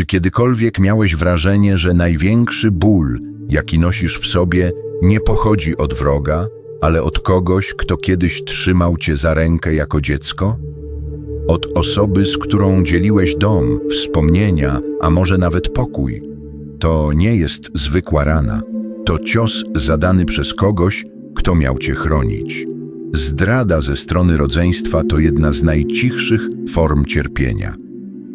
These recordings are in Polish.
Czy kiedykolwiek miałeś wrażenie, że największy ból, jaki nosisz w sobie, nie pochodzi od wroga, ale od kogoś, kto kiedyś trzymał cię za rękę jako dziecko? Od osoby, z którą dzieliłeś dom, wspomnienia, a może nawet pokój. To nie jest zwykła rana. To cios zadany przez kogoś, kto miał cię chronić. Zdrada ze strony rodzeństwa to jedna z najcichszych form cierpienia.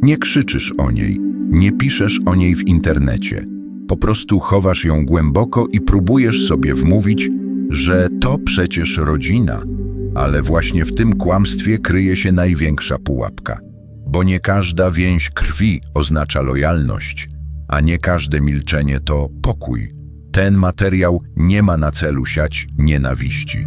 Nie krzyczysz o niej, nie piszesz o niej w internecie. Po prostu chowasz ją głęboko i próbujesz sobie wmówić, że to przecież rodzina. Ale właśnie w tym kłamstwie kryje się największa pułapka. Bo nie każda więź krwi oznacza lojalność, a nie każde milczenie to pokój. Ten materiał nie ma na celu siać nienawiści.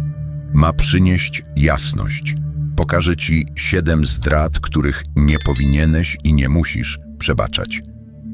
Ma przynieść jasność. Pokaże ci siedem zdrad, których nie powinieneś i nie musisz przebaczać.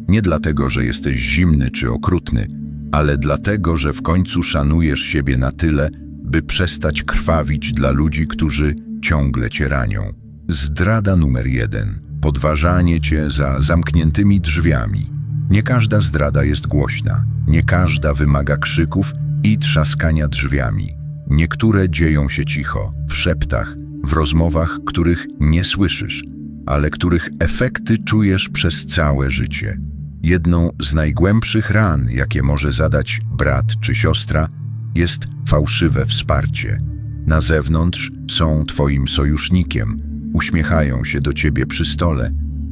Nie dlatego, że jesteś zimny czy okrutny, ale dlatego, że w końcu szanujesz siebie na tyle, by przestać krwawić dla ludzi, którzy ciągle cię ranią. Zdrada numer jeden. Podważanie cię za zamkniętymi drzwiami. Nie każda zdrada jest głośna, nie każda wymaga krzyków i trzaskania drzwiami. Niektóre dzieją się cicho, w szeptach, w rozmowach, których nie słyszysz, ale których efekty czujesz przez całe życie. Jedną z najgłębszych ran, jakie może zadać brat czy siostra, jest fałszywe wsparcie. Na zewnątrz są Twoim sojusznikiem, uśmiechają się do Ciebie przy stole,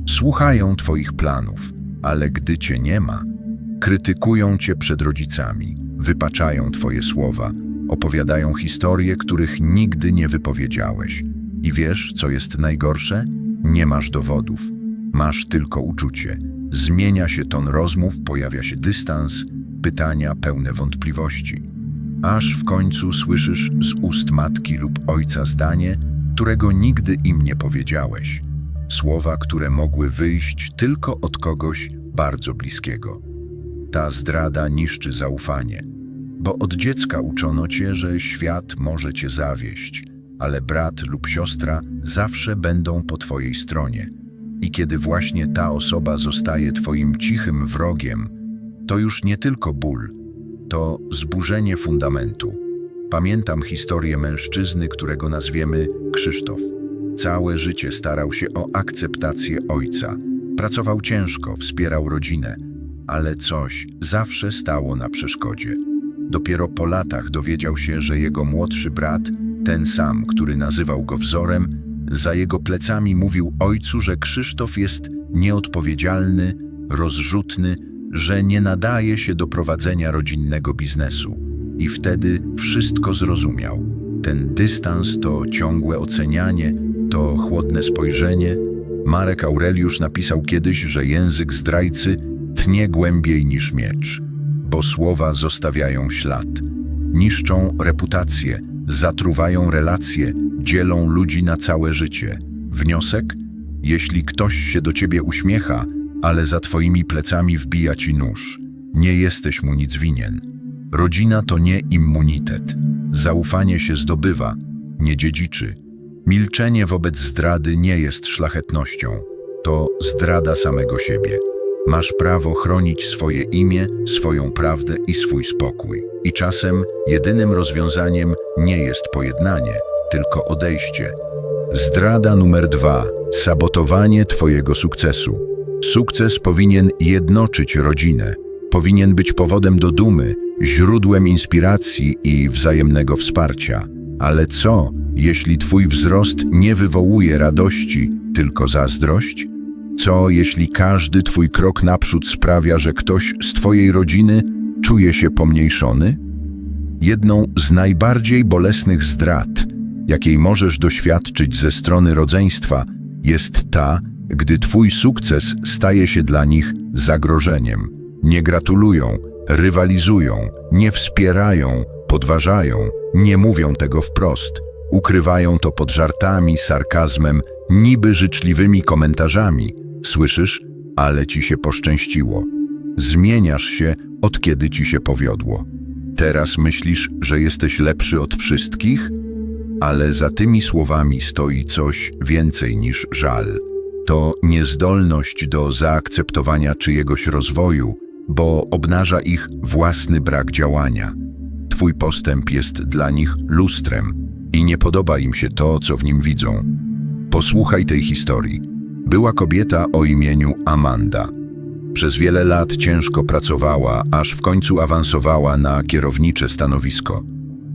słuchają Twoich planów, ale gdy Cię nie ma, krytykują Cię przed rodzicami, wypaczają Twoje słowa, opowiadają historie, których nigdy nie wypowiedziałeś. I wiesz, co jest najgorsze? Nie masz dowodów, masz tylko uczucie. Zmienia się ton rozmów, pojawia się dystans, pytania pełne wątpliwości. Aż w końcu słyszysz z ust matki lub ojca zdanie, którego nigdy im nie powiedziałeś. Słowa, które mogły wyjść tylko od kogoś bardzo bliskiego. Ta zdrada niszczy zaufanie, bo od dziecka uczono cię, że świat może cię zawieść, ale brat lub siostra zawsze będą po twojej stronie. I kiedy właśnie ta osoba zostaje twoim cichym wrogiem, to już nie tylko ból, to zburzenie fundamentu. Pamiętam historię mężczyzny, którego nazwiemy Krzysztof. Całe życie starał się o akceptację ojca. Pracował ciężko, wspierał rodzinę, ale coś zawsze stało na przeszkodzie. Dopiero po latach dowiedział się, że jego młodszy brat, ten sam, który nazywał go wzorem, za jego plecami mówił ojcu, że Krzysztof jest nieodpowiedzialny, rozrzutny, że nie nadaje się do prowadzenia rodzinnego biznesu. I wtedy wszystko zrozumiał. Ten dystans to ciągłe ocenianie, to chłodne spojrzenie. Marek Aureliusz napisał kiedyś, że język zdrajcy tnie głębiej niż miecz, bo słowa zostawiają ślad, niszczą reputację, zatruwają relacje, dzielą ludzi na całe życie. Wniosek? Jeśli ktoś się do ciebie uśmiecha, ale za twoimi plecami wbija ci nóż, nie jesteś mu nic winien. Rodzina to nie immunitet. Zaufanie się zdobywa, nie dziedziczy. Milczenie wobec zdrady nie jest szlachetnością. To zdrada samego siebie. Masz prawo chronić swoje imię, swoją prawdę i swój spokój. I czasem jedynym rozwiązaniem nie jest pojednanie, tylko odejście. Zdrada numer dwa. Sabotowanie Twojego sukcesu. Sukces powinien jednoczyć rodzinę, powinien być powodem do dumy, źródłem inspiracji i wzajemnego wsparcia. Ale co, jeśli Twój wzrost nie wywołuje radości, tylko zazdrość? Co, jeśli każdy Twój krok naprzód sprawia, że ktoś z Twojej rodziny czuje się pomniejszony? Jedną z najbardziej bolesnych zdrad, jakiej możesz doświadczyć ze strony rodzeństwa, jest ta, gdy Twój sukces staje się dla nich zagrożeniem. Nie gratulują, rywalizują, nie wspierają, podważają, nie mówią tego wprost. Ukrywają to pod żartami, sarkazmem, niby życzliwymi komentarzami. Słyszysz, ale ci się poszczęściło. Zmieniasz się, od kiedy ci się powiodło. Teraz myślisz, że jesteś lepszy od wszystkich? Ale za tymi słowami stoi coś więcej niż żal. To niezdolność do zaakceptowania czyjegoś rozwoju, bo obnaża ich własny brak działania. Twój postęp jest dla nich lustrem i nie podoba im się to, co w nim widzą. Posłuchaj tej historii. Była kobieta o imieniu Amanda. Przez wiele lat ciężko pracowała, aż w końcu awansowała na kierownicze stanowisko.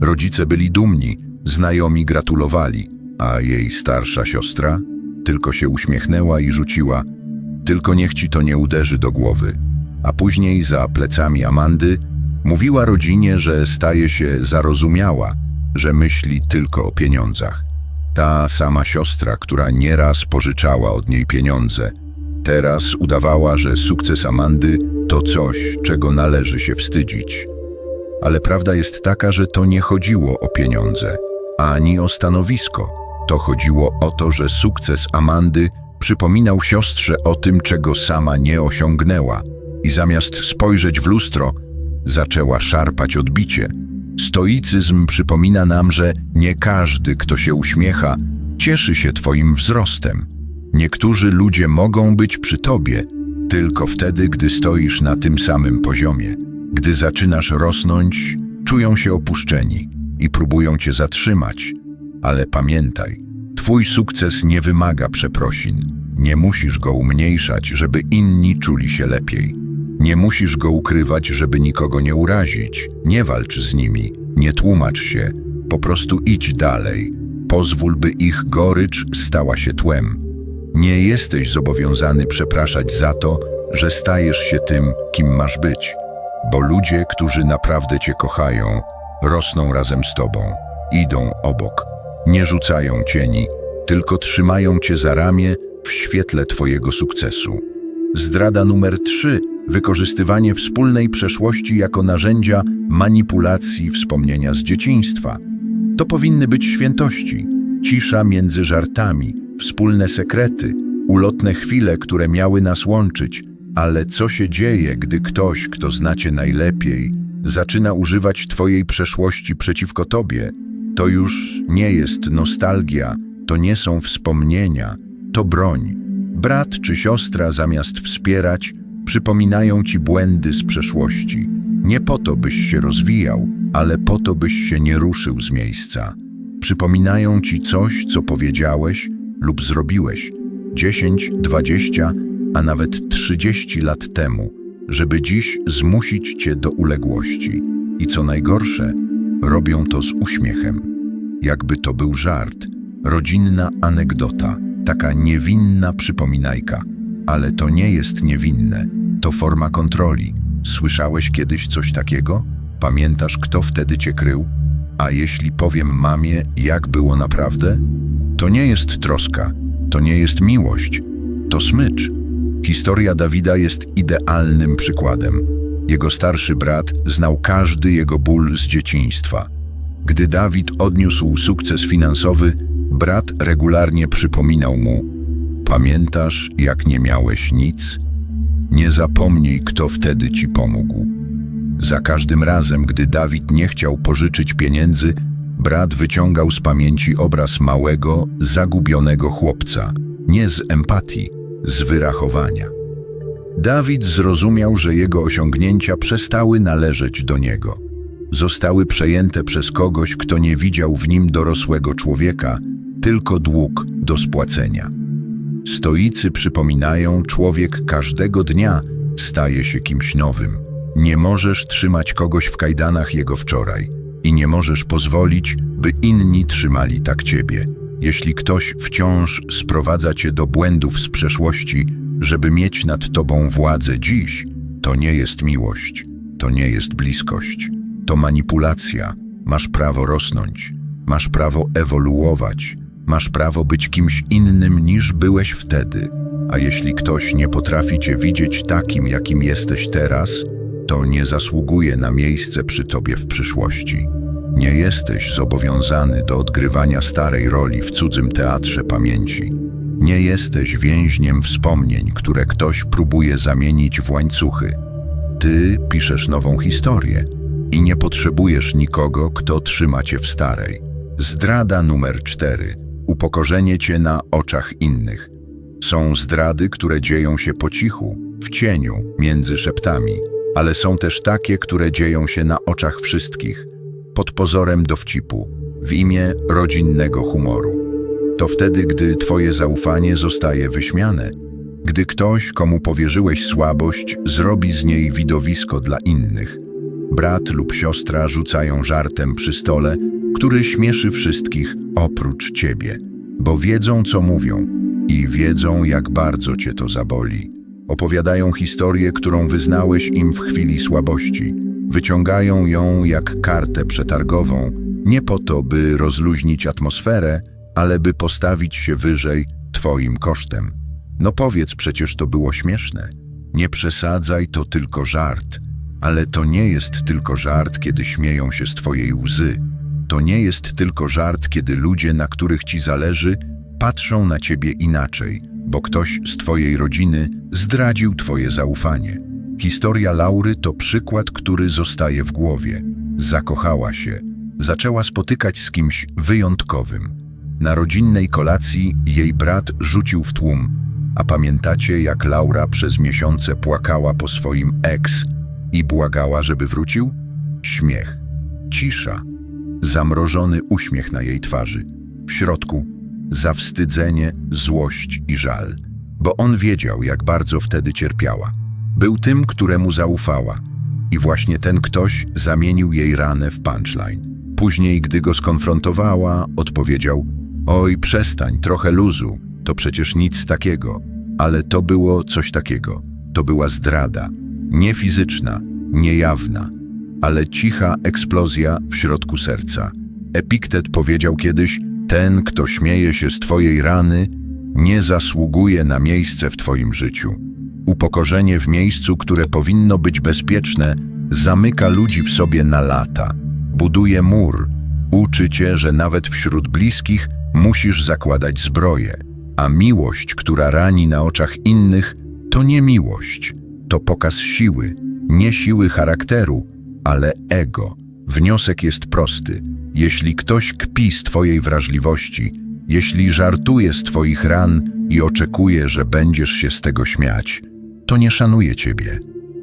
Rodzice byli dumni, znajomi gratulowali, a jej starsza siostra tylko się uśmiechnęła i rzuciła: Tylko niech ci to nie uderzy do głowy. A później za plecami Amandy mówiła rodzinie, że staje się zarozumiała, że myśli tylko o pieniądzach. Ta sama siostra, która nieraz pożyczała od niej pieniądze, teraz udawała, że sukces Amandy to coś, czego należy się wstydzić. Ale prawda jest taka, że to nie chodziło o pieniądze, ani o stanowisko. To chodziło o to, że sukces Amandy przypominał siostrze o tym, czego sama nie osiągnęła i zamiast spojrzeć w lustro, zaczęła szarpać odbicie. Stoicyzm przypomina nam, że nie każdy, kto się uśmiecha, cieszy się Twoim wzrostem. Niektórzy ludzie mogą być przy Tobie tylko wtedy, gdy stoisz na tym samym poziomie. Gdy zaczynasz rosnąć, czują się opuszczeni i próbują Cię zatrzymać. Ale pamiętaj, Twój sukces nie wymaga przeprosin. Nie musisz go umniejszać, żeby inni czuli się lepiej. Nie musisz go ukrywać, żeby nikogo nie urazić. Nie walcz z nimi, nie tłumacz się. Po prostu idź dalej. Pozwól, by ich gorycz stała się tłem. Nie jesteś zobowiązany przepraszać za to, że stajesz się tym, kim masz być. Bo ludzie, którzy naprawdę cię kochają, rosną razem z tobą, idą obok, nie rzucają cieni, tylko trzymają cię za ramię w świetle twojego sukcesu. Zdrada numer 3. Wykorzystywanie wspólnej przeszłości jako narzędzia manipulacji wspomnienia z dzieciństwa. To powinny być świętości, cisza między żartami, wspólne sekrety, ulotne chwile, które miały nas łączyć. Ale co się dzieje, gdy ktoś, kto znacie najlepiej, zaczyna używać Twojej przeszłości przeciwko Tobie? To już nie jest nostalgia, to nie są wspomnienia, to broń. Brat czy siostra zamiast wspierać, przypominają ci błędy z przeszłości. Nie po to, byś się rozwijał, ale po to, byś się nie ruszył z miejsca. Przypominają ci coś, co powiedziałeś lub zrobiłeś 10, 20, a nawet 30 lat temu, żeby dziś zmusić cię do uległości. I co najgorsze, robią to z uśmiechem. Jakby to był żart, rodzinna anegdota, taka niewinna przypominajka. Ale to nie jest niewinne, to forma kontroli. Słyszałeś kiedyś coś takiego? Pamiętasz, kto wtedy cię krył? A jeśli powiem mamie, jak było naprawdę? To nie jest troska, to nie jest miłość, to smycz. Historia Dawida jest idealnym przykładem. Jego starszy brat znał każdy jego ból z dzieciństwa. Gdy Dawid odniósł sukces finansowy, brat regularnie przypominał mu: Pamiętasz, jak nie miałeś nic? Nie zapomnij, kto wtedy ci pomógł. Za każdym razem, gdy Dawid nie chciał pożyczyć pieniędzy, brat wyciągał z pamięci obraz małego, zagubionego chłopca, nie z empatii, z wyrachowania. Dawid zrozumiał, że jego osiągnięcia przestały należeć do niego. Zostały przejęte przez kogoś, kto nie widział w nim dorosłego człowieka, tylko dług do spłacenia. Stoicy przypominają, człowiek każdego dnia staje się kimś nowym. Nie możesz trzymać kogoś w kajdanach jego wczoraj i nie możesz pozwolić, by inni trzymali tak ciebie. Jeśli ktoś wciąż sprowadza cię do błędów z przeszłości, żeby mieć nad tobą władzę dziś, to nie jest miłość, to nie jest bliskość, to manipulacja. Masz prawo rosnąć, masz prawo ewoluować, masz prawo być kimś innym niż byłeś wtedy. A jeśli ktoś nie potrafi cię widzieć takim, jakim jesteś teraz, to nie zasługuje na miejsce przy tobie w przyszłości. Nie jesteś zobowiązany do odgrywania starej roli w cudzym teatrze pamięci. Nie jesteś więźniem wspomnień, które ktoś próbuje zamienić w łańcuchy. Ty piszesz nową historię i nie potrzebujesz nikogo, kto trzyma cię w starej. Zdrada numer cztery. Upokorzenie cię na oczach innych. Są zdrady, które dzieją się po cichu, w cieniu, między szeptami, ale są też takie, które dzieją się na oczach wszystkich, pod pozorem dowcipu, w imię rodzinnego humoru. To wtedy, gdy twoje zaufanie zostaje wyśmiane, gdy ktoś, komu powierzyłeś słabość, zrobi z niej widowisko dla innych. Brat lub siostra rzucają żartem przy stole, który śmieszy wszystkich oprócz ciebie, bo wiedzą, co mówią i wiedzą, jak bardzo cię to zaboli. Opowiadają historię, którą wyznałeś im w chwili słabości. Wyciągają ją jak kartę przetargową, nie po to, by rozluźnić atmosferę, ale by postawić się wyżej twoim kosztem. No powiedz, przecież to było śmieszne. Nie przesadzaj, to tylko żart. Ale to nie jest tylko żart, kiedy śmieją się z twojej łzy. To nie jest tylko żart, kiedy ludzie, na których ci zależy, patrzą na ciebie inaczej, bo ktoś z twojej rodziny zdradził twoje zaufanie. Historia Laury to przykład, który zostaje w głowie. Zakochała się, zaczęła spotykać z kimś wyjątkowym. Na rodzinnej kolacji jej brat rzucił w tłum. A pamiętacie, jak Laura przez miesiące płakała po swoim ex i błagała, żeby wrócił? Śmiech, cisza, zamrożony uśmiech na jej twarzy. W środku zawstydzenie, złość i żal, bo on wiedział, jak bardzo wtedy cierpiała. Był tym, któremu zaufała. I właśnie ten ktoś zamienił jej ranę w punchline. Później, gdy go skonfrontowała, odpowiedział: Oj, przestań, trochę luzu, to przecież nic takiego. Ale to było coś takiego. To była zdrada. Nie fizyczna, niejawna, ale cicha eksplozja w środku serca. Epiktet powiedział kiedyś: Ten, kto śmieje się z twojej rany, nie zasługuje na miejsce w twoim życiu. Upokorzenie w miejscu, które powinno być bezpieczne, zamyka ludzi w sobie na lata. Buduje mur, uczy cię, że nawet wśród bliskich musisz zakładać zbroję. A miłość, która rani na oczach innych, to nie miłość, to pokaz siły, nie siły charakteru, ale ego. Wniosek jest prosty. Jeśli ktoś kpi z Twojej wrażliwości, jeśli żartuje z Twoich ran i oczekuje, że będziesz się z tego śmiać, to nie szanuje Ciebie.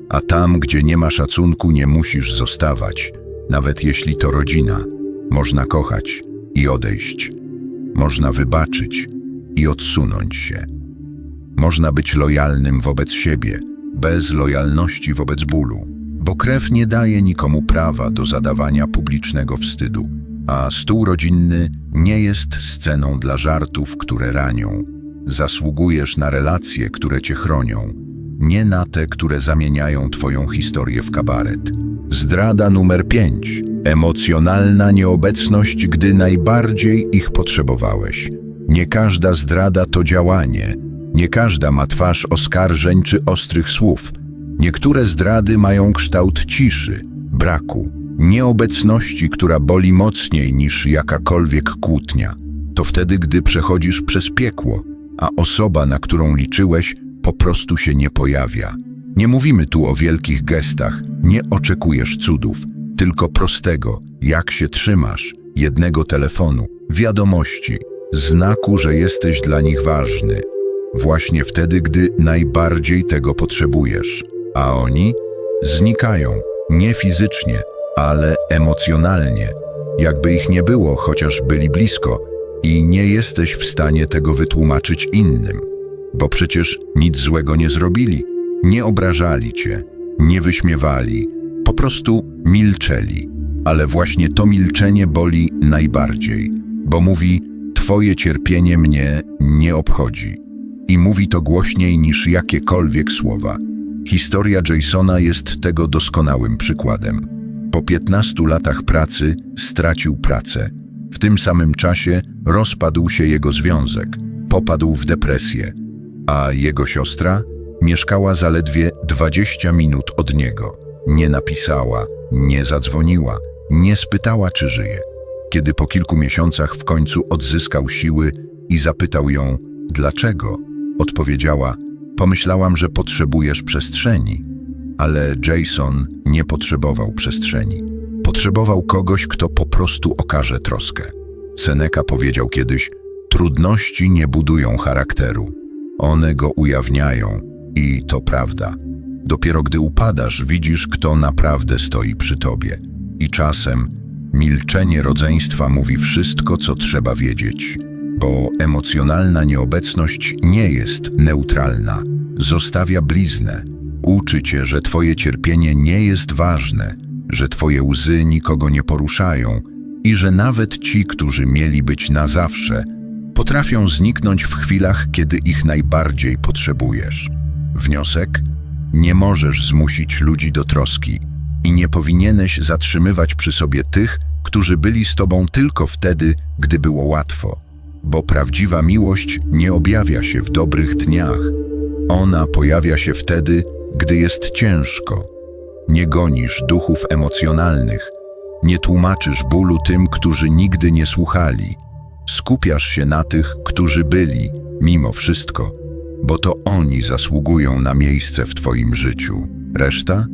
A tam, gdzie nie ma szacunku, nie musisz zostawać, nawet jeśli to rodzina. Można kochać i odejść. Można wybaczyć i odsunąć się. Można być lojalnym wobec siebie, bez lojalności wobec bólu, bo krew nie daje nikomu prawa do zadawania publicznego wstydu, a stół rodzinny nie jest sceną dla żartów, które ranią. Zasługujesz na relacje, które cię chronią, nie na te, które zamieniają twoją historię w kabaret. Zdrada numer 5. Emocjonalna nieobecność, gdy najbardziej ich potrzebowałeś. Nie każda zdrada to działanie, nie każda ma twarz oskarżeń czy ostrych słów. Niektóre zdrady mają kształt ciszy, braku, nieobecności, która boli mocniej niż jakakolwiek kłótnia. To wtedy, gdy przechodzisz przez piekło, a osoba, na którą liczyłeś, po prostu się nie pojawia. Nie mówimy tu o wielkich gestach, nie oczekujesz cudów, tylko prostego, jak się trzymasz, jednego telefonu, wiadomości, znaku, że jesteś dla nich ważny. Właśnie wtedy, gdy najbardziej tego potrzebujesz. A oni znikają, nie fizycznie, ale emocjonalnie. Jakby ich nie było, chociaż byli blisko i nie jesteś w stanie tego wytłumaczyć innym. Bo przecież nic złego nie zrobili, nie obrażali cię, nie wyśmiewali, po prostu milczeli. Ale właśnie to milczenie boli najbardziej, bo mówi: Twoje cierpienie mnie nie obchodzi. I mówi to głośniej niż jakiekolwiek słowa. Historia Jasona jest tego doskonałym przykładem. Po 15 latach pracy stracił pracę. W tym samym czasie rozpadł się jego związek, popadł w depresję, a jego siostra mieszkała zaledwie 20 minut od niego. Nie napisała, nie zadzwoniła, nie spytała, czy żyje. Kiedy po kilku miesiącach w końcu odzyskał siły i zapytał ją, dlaczego, odpowiedziała, pomyślałam, że potrzebujesz przestrzeni. Ale Jason nie potrzebował przestrzeni. Potrzebował kogoś, kto po prostu okaże troskę. Seneca powiedział kiedyś, trudności nie budują charakteru. One go ujawniają i to prawda. Dopiero gdy upadasz, widzisz, kto naprawdę stoi przy tobie. I czasem milczenie rodzeństwa mówi wszystko, co trzeba wiedzieć, bo emocjonalna nieobecność nie jest neutralna. Zostawia bliznę. Uczy cię, że twoje cierpienie nie jest ważne, że twoje łzy nikogo nie poruszają i że nawet ci, którzy mieli być na zawsze, potrafią zniknąć w chwilach, kiedy ich najbardziej potrzebujesz. Wniosek? Nie możesz zmusić ludzi do troski i nie powinieneś zatrzymywać przy sobie tych, którzy byli z tobą tylko wtedy, gdy było łatwo, bo prawdziwa miłość nie objawia się w dobrych dniach. Ona pojawia się wtedy, gdy jest ciężko. Nie gonisz duchów emocjonalnych, nie tłumaczysz bólu tym, którzy nigdy nie słuchali. Skupiasz się na tych, którzy byli, mimo wszystko, bo to oni zasługują na miejsce w Twoim życiu. Reszta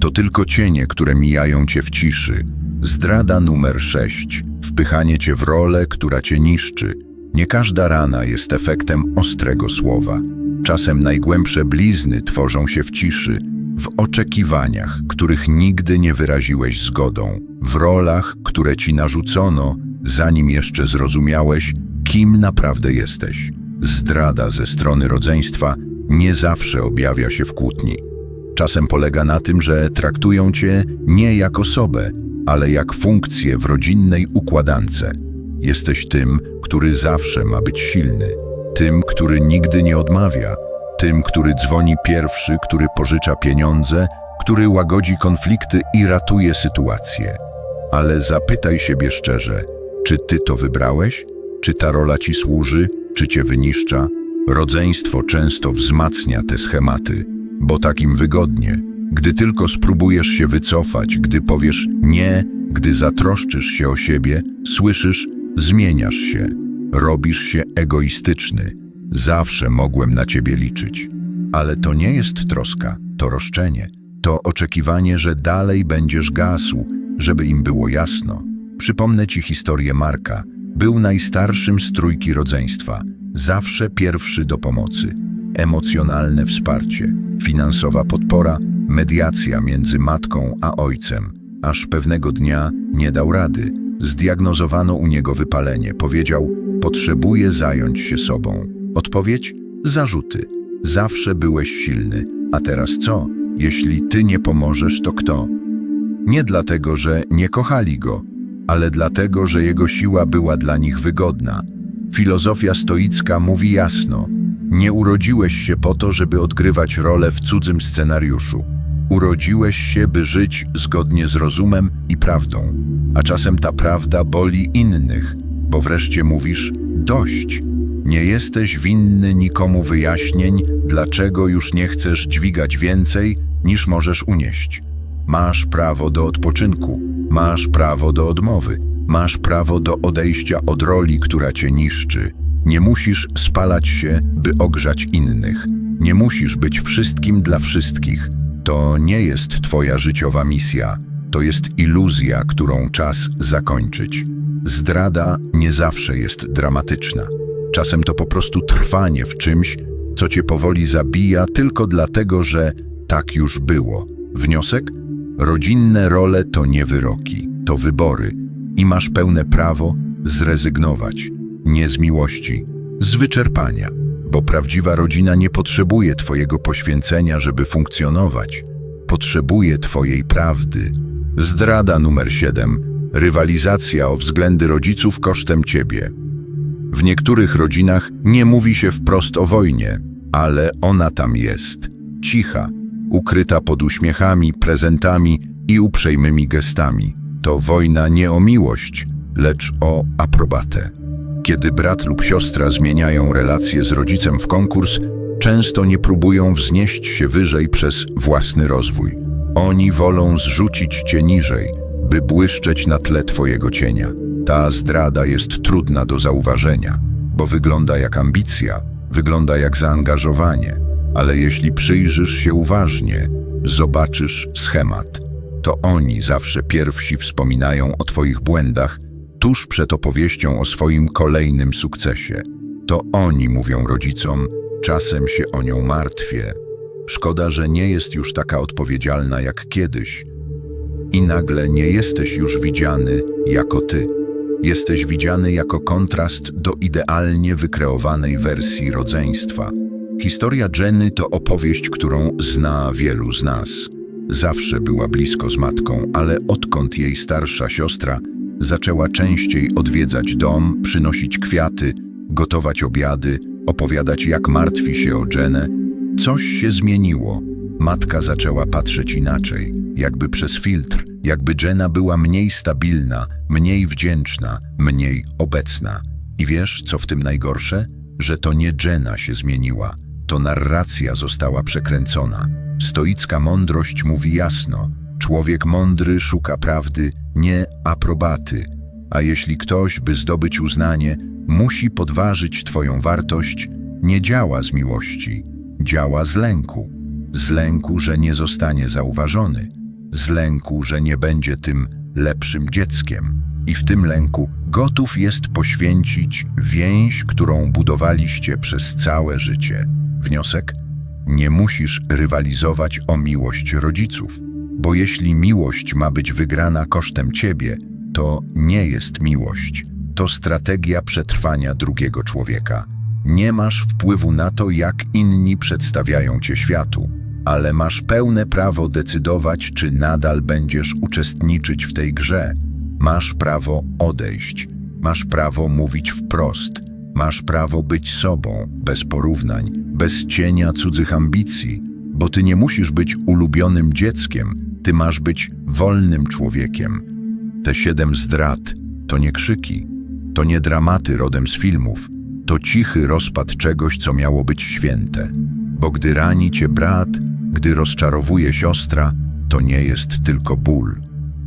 to tylko cienie, które mijają Cię w ciszy. Zdrada numer sześć. Wpychanie Cię w rolę, która Cię niszczy. Nie każda rana jest efektem ostrego słowa. Czasem najgłębsze blizny tworzą się w ciszy, w oczekiwaniach, których nigdy nie wyraziłeś zgodą, w rolach, które Ci narzucono, zanim jeszcze zrozumiałeś, kim naprawdę jesteś. Zdrada ze strony rodzeństwa nie zawsze objawia się w kłótni. Czasem polega na tym, że traktują cię nie jak osobę, ale jak funkcję w rodzinnej układance. Jesteś tym, który zawsze ma być silny, tym, który nigdy nie odmawia, tym, który dzwoni pierwszy, który pożycza pieniądze, który łagodzi konflikty i ratuje sytuację. Ale zapytaj siebie szczerze, czy ty to wybrałeś? Czy ta rola ci służy? Czy cię wyniszcza? Rodzeństwo często wzmacnia te schematy, bo takim wygodnie. Gdy tylko spróbujesz się wycofać, gdy powiesz nie, gdy zatroszczysz się o siebie, słyszysz, zmieniasz się, robisz się egoistyczny. Zawsze mogłem na ciebie liczyć. Ale to nie jest troska, to roszczenie, to oczekiwanie, że dalej będziesz gasł, żeby im było jasno. Przypomnę ci historię Marka. Był najstarszym z trójki rodzeństwa, zawsze pierwszy do pomocy. Emocjonalne wsparcie, finansowa podpora, mediacja między matką a ojcem. Aż pewnego dnia nie dał rady. Zdiagnozowano u niego wypalenie. Powiedział, potrzebuję zająć się sobą. Odpowiedź? Zarzuty. Zawsze byłeś silny. A teraz co? Jeśli ty nie pomożesz, to kto? Nie dlatego, że nie kochali go, ale dlatego, że jego siła była dla nich wygodna. Filozofia stoicka mówi jasno: Nie urodziłeś się po to, żeby odgrywać rolę w cudzym scenariuszu. Urodziłeś się, by żyć zgodnie z rozumem i prawdą. A czasem ta prawda boli innych, bo wreszcie mówisz: Dość. Nie jesteś winny nikomu wyjaśnień, dlaczego już nie chcesz dźwigać więcej, niż możesz unieść. Masz prawo do odpoczynku, masz prawo do odmowy, masz prawo do odejścia od roli, która cię niszczy. Nie musisz spalać się, by ogrzać innych. Nie musisz być wszystkim dla wszystkich. To nie jest twoja życiowa misja. To jest iluzja, którą czas zakończyć. Zdrada nie zawsze jest dramatyczna. Czasem to po prostu trwanie w czymś, co cię powoli zabija tylko dlatego, że tak już było. Wniosek? Rodzinne role to nie wyroki, to wybory i masz pełne prawo zrezygnować, nie z miłości, z wyczerpania, bo prawdziwa rodzina nie potrzebuje Twojego poświęcenia, żeby funkcjonować, potrzebuje Twojej prawdy. Zdrada numer 7. Rywalizacja o względy rodziców kosztem Ciebie. W niektórych rodzinach nie mówi się wprost o wojnie, ale ona tam jest, cicha, ukryta pod uśmiechami, prezentami i uprzejmymi gestami. To wojna nie o miłość, lecz o aprobatę. Kiedy brat lub siostra zmieniają relacje z rodzicem w konkurs, często nie próbują wznieść się wyżej przez własny rozwój. Oni wolą zrzucić cię niżej, by błyszczeć na tle twojego cienia. Ta zdrada jest trudna do zauważenia, bo wygląda jak ambicja, wygląda jak zaangażowanie, ale jeśli przyjrzysz się uważnie, zobaczysz schemat. To oni zawsze pierwsi wspominają o Twoich błędach tuż przed opowieścią o swoim kolejnym sukcesie. To oni mówią rodzicom: Czasem się o nią martwię. Szkoda, że nie jest już taka odpowiedzialna jak kiedyś. I nagle nie jesteś już widziany jako ty. Jesteś widziany jako kontrast do idealnie wykreowanej wersji rodzeństwa. Historia Jenny to opowieść, którą zna wielu z nas. Zawsze była blisko z matką, ale odkąd jej starsza siostra zaczęła częściej odwiedzać dom, przynosić kwiaty, gotować obiady, opowiadać jak martwi się o Jenę, coś się zmieniło. Matka zaczęła patrzeć inaczej, jakby przez filtr, jakby Jenna była mniej stabilna, mniej wdzięczna, mniej obecna. I wiesz, co w tym najgorsze? Że to nie Jenna się zmieniła, to narracja została przekręcona. Stoicka mądrość mówi jasno: człowiek mądry szuka prawdy, nie aprobaty. A jeśli ktoś, by zdobyć uznanie, musi podważyć Twoją wartość, nie działa z miłości, działa z lęku. Z lęku, że nie zostanie zauważony, z lęku, że nie będzie tym lepszym dzieckiem. I w tym lęku gotów jest poświęcić więź, którą budowaliście przez całe życie. Wniosek? Nie musisz rywalizować o miłość rodziców, bo jeśli miłość ma być wygrana kosztem ciebie, to nie jest miłość, to strategia przetrwania drugiego człowieka. Nie masz wpływu na to, jak inni przedstawiają cię światu, ale masz pełne prawo decydować, czy nadal będziesz uczestniczyć w tej grze. Masz prawo odejść, masz prawo mówić wprost, masz prawo być sobą, bez porównań, bez cienia cudzych ambicji, bo ty nie musisz być ulubionym dzieckiem, ty masz być wolnym człowiekiem. Te siedem zdrad to nie krzyki, to nie dramaty rodem z filmów, to cichy rozpad czegoś, co miało być święte. Bo gdy rani cię brat, gdy rozczarowuje siostra, to nie jest tylko ból.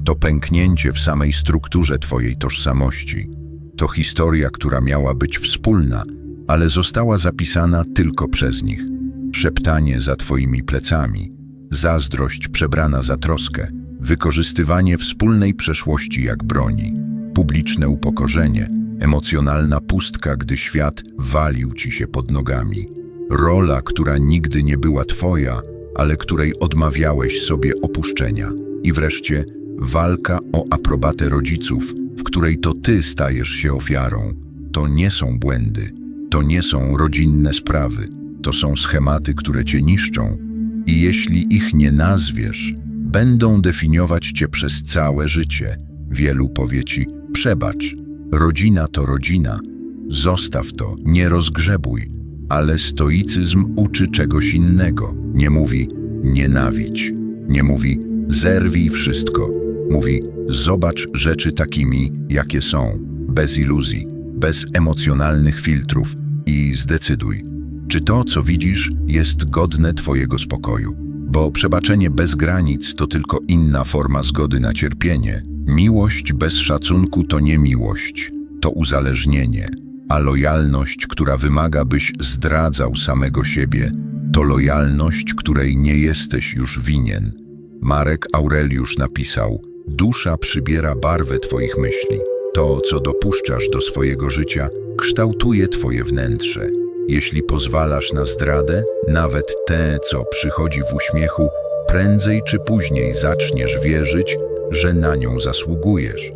To pęknięcie w samej strukturze twojej tożsamości. To historia, która miała być wspólna, ale została zapisana tylko przez nich. Szeptanie za twoimi plecami, zazdrość przebrana za troskę, wykorzystywanie wspólnej przeszłości jak broni, publiczne upokorzenie, emocjonalna pustka, gdy świat walił ci się pod nogami. Rola, która nigdy nie była twoja, ale której odmawiałeś sobie opuszczenia. I wreszcie walka o aprobatę rodziców, w której to ty stajesz się ofiarą. To nie są błędy, to nie są rodzinne sprawy, to są schematy, które cię niszczą. I jeśli ich nie nazwiesz, będą definiować cię przez całe życie. Wielu powie ci, przebacz, rodzina to rodzina, zostaw to, nie rozgrzebuj. Ale stoicyzm uczy czegoś innego. Nie mówi nienawidź, nie mówi zerwij wszystko. Mówi zobacz rzeczy takimi, jakie są, bez iluzji, bez emocjonalnych filtrów i zdecyduj, czy to, co widzisz, jest godne Twojego spokoju. Bo przebaczenie bez granic to tylko inna forma zgody na cierpienie. Miłość bez szacunku to nie miłość, to uzależnienie. A lojalność, która wymaga, byś zdradzał samego siebie, to lojalność, której nie jesteś już winien. Marek Aureliusz napisał: Dusza przybiera barwę Twoich myśli. To, co dopuszczasz do swojego życia, kształtuje Twoje wnętrze. Jeśli pozwalasz na zdradę, nawet tę, co przychodzi w uśmiechu, prędzej czy później zaczniesz wierzyć, że na nią zasługujesz.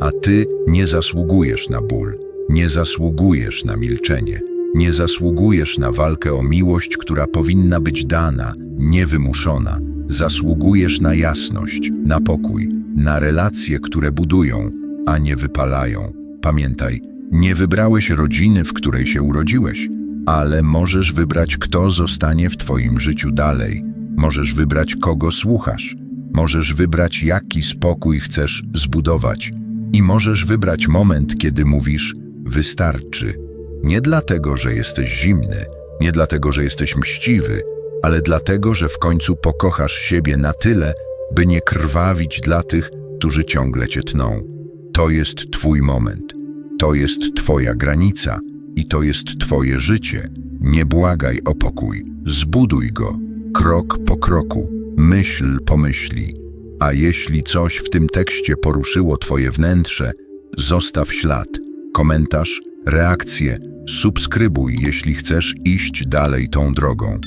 A ty nie zasługujesz na ból, nie zasługujesz na milczenie, nie zasługujesz na walkę o miłość, która powinna być dana, niewymuszona. Zasługujesz na jasność, na pokój, na relacje, które budują, a nie wypalają. Pamiętaj, nie wybrałeś rodziny, w której się urodziłeś, ale możesz wybrać, kto zostanie w Twoim życiu dalej. Możesz wybrać, kogo słuchasz. Możesz wybrać, jaki spokój chcesz zbudować. I możesz wybrać moment, kiedy mówisz: Wystarczy. Nie dlatego, że jesteś zimny, nie dlatego, że jesteś mściwy, ale dlatego, że w końcu pokochasz siebie na tyle, by nie krwawić dla tych, którzy ciągle cię tną. To jest Twój moment. To jest Twoja granica i to jest Twoje życie. Nie błagaj o pokój, zbuduj go, krok po kroku, myśl po myśli. A jeśli coś w tym tekście poruszyło Twoje wnętrze, zostaw ślad, komentarz, reakcję Subskrybuj, jeśli chcesz iść dalej tą drogą,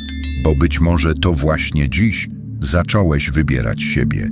bo być może to właśnie dziś zacząłeś wybierać siebie